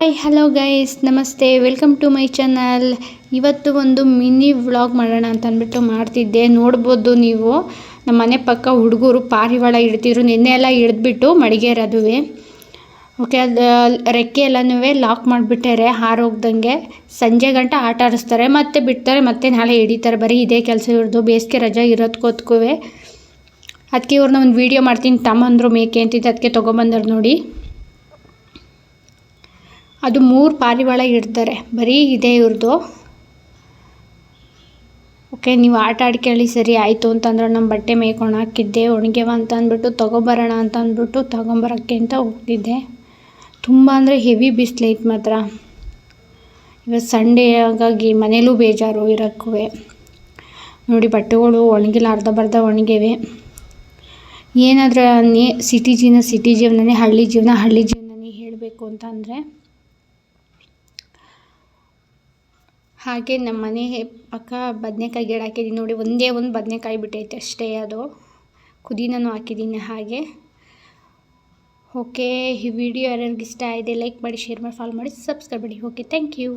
Hi hello guys ನಮಸ್ತೆ welcome to my channel ಇವತ್ತು ಒಂದು ಮಿನಿ ವ್ಲಾಗ್ ಮಾಡೋಣ ಅಂತ ಅಂದ್ಬಿಟ್ಟು ಮಾಡ್ತಿದ್ದೆ. ನೋಡ್ಬೋದು ನೀವು. ನಮ್ಮ ಮನೆ ಪಕ್ಕ ಹುಡುಗರು ಪಾರಿವಾಳ ಇಡ್ತಿದ್ರು ನಿನ್ನೆ ಎಲ್ಲ ಹಿಡಿದ್ಬಿಟ್ಟು ಮಡಿಗೇರದುವೆ ಓಕೆ ಅದು ರೆಕ್ಕೆ ಎಲ್ಲನೂ ಲಾಕ್ ಮಾಡಿಬಿಟ್ಟಾರೆ ಹಾರೋಗ್ದಂಗೆ. ಸಂಜೆ ಗಂಟ ಆಟ ಆಡಿಸ್ತಾರೆ. ಮತ್ತೆ ಬಿಡ್ತಾರೆ, ಮತ್ತೆ ನಾಳೆ ಹಿಡಿತಾರೆ. ಬರೀ ಇದೇ ಕೆಲಸ ಇರೋದು ಬೇಸಿಗೆ ರಜೆ ಇರೋದ್ಕೋತ್ಕುವೆ ಅದಕ್ಕೆ ಇವ್ರನ್ನ ಒಂದು ವೀಡಿಯೋ ಮಾಡ್ತೀನಿ. ತಮ್ಮಂದರು ಮೇಕೆ ಅಂತಿದ್ದೆ. ಅದಕ್ಕೆ ತೊಗೊಂಬಂದ್ರು ನೋಡಿ. ಅದು ಮೂರು ಪಾರಿವಾಳ ಇಡ್ತಾರೆ. ಬರೀ ಇದೆ ಇವ್ರದ್ದು ಓಕೆ ನೀವು ಆಟ ಕೇಳಿ ಸರಿ, ಆಯಿತು ಅಂತಂದ್ರೆ ನಮ್ಮ ಬಟ್ಟೆ ಮೇಯ್ಕೊಂಡು ಹಾಕಿದ್ದೆ, ಒಣಗ್ಯವ ಅಂತ ಅಂದ್ಬಿಟ್ಟು ತೊಗೊಬರೋಣ ಅಂತ ಅಂದ್ಬಿಟ್ಟು ತೊಗೊಂಬರೋಕ್ಕೆ ಅಂತ ಹೋಗ್ತಿದ್ದೆ. ತುಂಬ ಅಂದರೆ ಹೆವಿ ಬಿಸಿಲೈತೆ ಮಾತ್ರ. ಇವತ್ತು ಸಂಡೇ ಹಾಗಾಗಿ ಮನೇಲೂ ಬೇಜಾರು ಇರೋಕ್ಕೂ ನೋಡಿ, ಬಟ್ಟೆಗಳು ಒಣಗಿಲ್ಲ, ಅರ್ಧ ಬರ್ಧ ಒಣಗಿವೆ. ಏನಾದರೂ ಸಿಟಿ ಜೀವನ ಸಿಟಿ ಜೀವನನೇ, ಹಳ್ಳಿ ಜೀವನ, ಹಳ್ಳಿ ಜೀವನನೇ ಹೇಳಬೇಕು ಅಂತ ಅಂದರೆ ಹಾಗೆ ನಮ್ಮ ಮನೆ ಪಕ್ಕ ಬದನೆಕಾಯಿ ಗಿಡ ಹಾಕಿದ್ದೀನಿ ನೋಡಿ, ಒಂದೇ ಒಂದು ಬದನೆಕಾಯಿ ಬಿಟ್ಟೈತೆ ಅಷ್ಟೇ ಅದು. ಕುದೀನೂ ಹಾಕಿದ್ದೀನಿ ಹಾಗೆ. ಓಕೆ ಈ ವಿಡಿಯೋ ಯಾರ್ಯಾರಿಗೆ ಇಷ್ಟ ಆಗಿದೆ ಲೈಕ್ ಮಾಡಿ ಶೇರ್ ಮಾಡಿ ಫಾಲೋ ಮಾಡಿ ಸಬ್ಸ್ಕ್ರೈಬ್ ಮಾಡಿ. Okay thank you